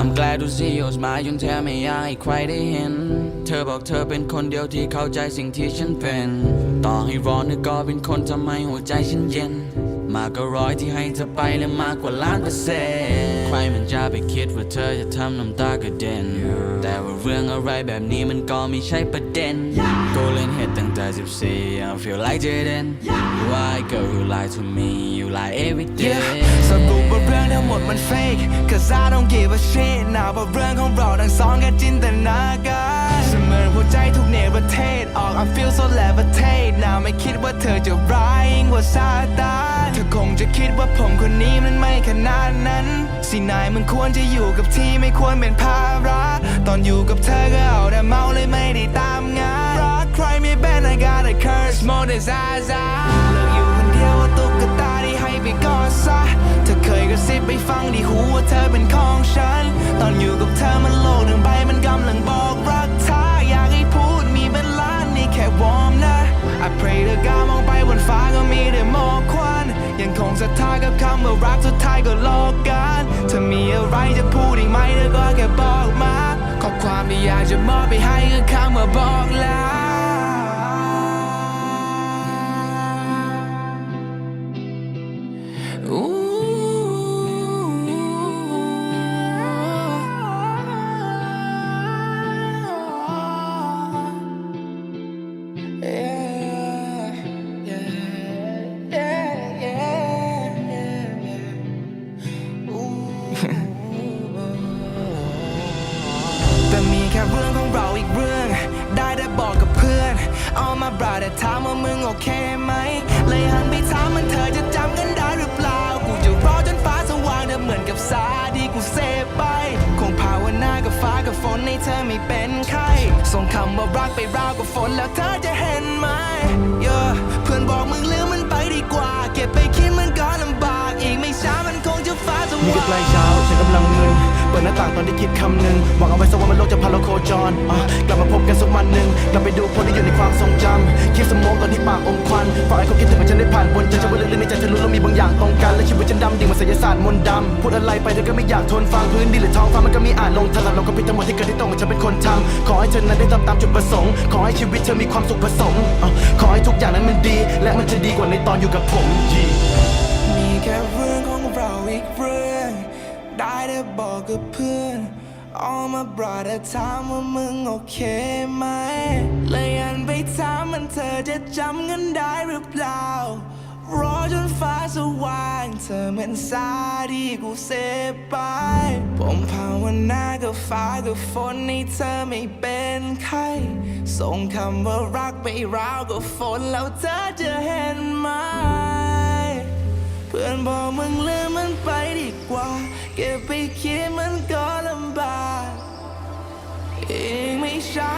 I'm glad to see your smile จนแทบไม่อยากให้ใครได้เห็น เธอบอกเธอเป็นคนเดียวที่เข้าใจสิ่งที่ฉันเป็น ต่อให้ร้อนเธอก็เป็นคนทำให้หัวใจฉันเย็น มากกว่าร้อยที่ให้เธอไปและมากกว่าล้านเปอร์เซ็นต์ใครมันจะไปคิดว่าเธอจะทำน้ำตากระเด็น แต่ว่าเรื่องอะไรแบบนี้มันก็ไม่ใช่ประเด็น กูเล่นเหตุตั้งแต่ 14 I feel like Jaden Why girl you lie to me you lie every day ส รื่องทั้งหมดมัน fake Cause I don't give a shit นะว่าเรื่องของเราทั้งสองแค่จินตนาการเสมือนหัวใจทุกเนประเทศออก I feel so levitate นะไม่คิดว่าเธอจะร้ายยิ่งกว่าซาตานเธอคงจะคิดว่าผมคนนี้มันไม่ขนาดนั้น สินายมันควรจะอยู่กับที่ไม่ควรเป็นภาระตอนอยู่กับเธอก็เอาแต่เมาเลยไม่ได้ตามงานรักใครไม่เป็น I got a curse more than กระซิบไปฟังที่หูว่าเธอเป็นของฉัน ตอนอยู่กับเธอมันโลกหนึ่งใบมันกำลังบอกรักเธออยากให้พูดมีเป็นล้านนี่แค่วอร์มนะ I pray เธอกามองไปบนฟ้าก็มีแต่หมอกควัน ยังคงศรัทธากับคำว่ารักสุดท้ายก็โลกกันเธอมีอะไรจะพูดอีกไหมเธอก็แค่บอกมาข้อความที่อยากจะมอบไปให้คือคำว่าบอกลาแเรื่องของเราอีกเรื่อง ได้แต่บอกกับเพื่อนเอามาบราแต่ถามว่ามึงโอเคไหม เลยหันไปถามมันเธอจะจำกันได้หรือเปล่า กูจะรอจนฟ้าสว่างเธอเหมือนกับสาที่กูเสพไป คงภาวนากับฟ้ากับฝนให้เธอไม่เป็นไข้ส่งคำว่ารักไปราวกับฝนแล้วเธอจะเห็นไหม yeah เพื่อนบอกมึงลืมมันไปดีกว่า เก็บไปคิดมันก็ลำบาก อีกไม่ช้ามันคงจะฟ้าสนี่ว่าก็ใกล้งเช้า เปิดหน้าต่างตอนที่คิดคำหนึ่งหวังเอาไว้สักวันมันโลกจะพาเราโคจรอะกลับมาพบกันสักวันหนึ่งกลับไปดูคนที่อยู่ในความทรงจำคิดสมองตอนที่ปากอมควันฝากให้เขาคิดถึงว่าฉันได้ผ่านบนใจจะว่าลึกๆในใจเธอรู้แล้วมีบางอย่างตรงกันและชีวิตฉันดำดิ่งมันศิลศาสตร์มนต์ดำพูดอะไรไปเธอก็ไม่อยากทนฟังพื้นดินหรือท้องฟ้ามันก็มีอ่านลงทันเราก็ผิดทั้งหมดที่เกิดที่ตรงกับฉันเป็นคนทำขอให้เธอนั้นได้ทำตามจุดประสงค์ ขอให้ชีวิตเธอมีความสุขผสมอะขอให้ทุกอย่างนั้นมันดี และมันจะดีกว่าในตอนอยู่กับผมมีแค่เรื่องของเราอีกเรื่อง ได้แต่บอกกับเพื่อน All my brother ถามว่ามึงโอเคไหมเลยอันไปถามมันเธอจะจำกันได้หรือเปล่ารอจนฟ้าสว่างเธอเหมือนสาที่กูเสพไป ผมภาวนากับฟ้ากับฝนให้เธอไม่เป็นไข้ส่งคำว่ารักไปราวกับฝนแล้วเธอจะเห็นไหม เพื่อนบอกมึงลืมมันไป เก็บไปคิดมันก็ลำบากอีกไม่ช้า